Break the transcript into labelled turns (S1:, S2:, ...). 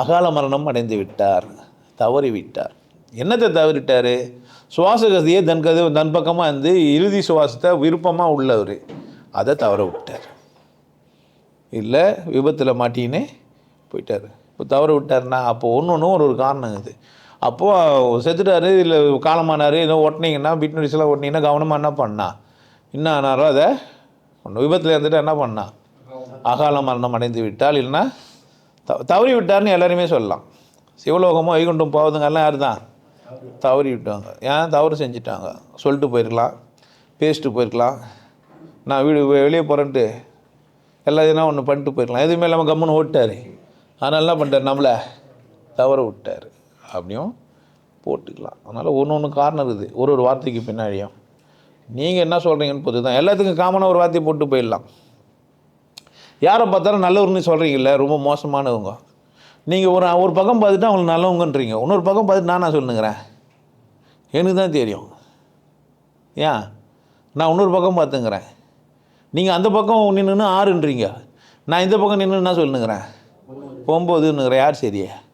S1: அகால மரணம் அடைந்து விட்டார் தவறி விட்டார் என்னத்தை தவறிட்டார்? சுவாச கதியை தன் கதை தன் பக்கமாக இருந்து இறுதி சுவாசத்தை விருப்பமாக உள்ளவர். அதை தவற விட்டார். இல்லை விபத்தில் மாட்டினே போயிட்டார். இப்போ தவற விட்டாருன்னா அப்போ ஒன்று ஒன்றும் ஒரு ஒரு காரணம் இது. அப்போது செத்துட்டாரு இல்லை காலமானார் ஏதோ ஓட்டினீங்கன்னா பிட் நோட்டீஸ்லாம் ஓட்டினீங்கன்னா கவனமாக என்ன பண்ணா? என்ன ஆனாரோ அதை ஒன்று விபத்தில் இருந்துட்டு என்ன பண்ணா? அகால மரணம் அடைந்து விட்டால் இல்லைன்னா த தவறி விட்டார்னு எல்லாருமே சொல்லலாம். சிவலோகமோ வைகுண்டம் போவதுங்கெல்லாம் யார் தான் தவறி விட்டாங்க ஏன்? தவறு செஞ்சிட்டாங்க. சொல்லிட்டு போயிருக்கலாம். பேசிட்டு போயிருக்கலாம். நான் வீடு வெளியே போகிறேன்ட்டு எல்லா இதெல்லாம் ஒன்று பண்ணிட்டு போயிருக்கலாம். எதுவுமே இல்லாமல் கம்முன்னு ஓட்டார் அதனால என்ன பண்ணிட்டார்? நம்மளை தவற விட்டார். அப்படியும் போட்டுக்கலாம். அதனால் ஒன்று ஒன்று காரணம் இருக்குது. ஒரு ஒரு வார்த்தைக்கு பின்னாடியும். நீங்கள் என்ன சொல்கிறீங்கன்னு பொறுத்து தான் எல்லாத்துக்கும் காமனாக ஒரு வார்த்தையை போட்டு போயிடலாம். யாரை பார்த்தாலும் நல்லவர்னு சொல்கிறீங்கல்ல ரொம்ப மோசமானவங்க. நீங்கள் ஒரு ஒரு பக்கம் பார்த்துட்டு அவங்களுக்கு நல்லவங்கன்றீங்க. இன்னொரு பக்கம் பார்த்துட்டு நான் நான் சொல்லுங்கிறேன். எனக்கு தான் தெரியும். ஏன்? நான் இன்னொரு பக்கம் பார்த்துங்கிறேன். நீங்கள் அந்த பக்கம் நின்றுன்னு ஆறுன்றீங்க. நான் இந்த பக்கம் நின்று என்ன சொல்லுங்கிறேன்? ஒம்போதுன்னுங்கிறேன். யார் சரியே?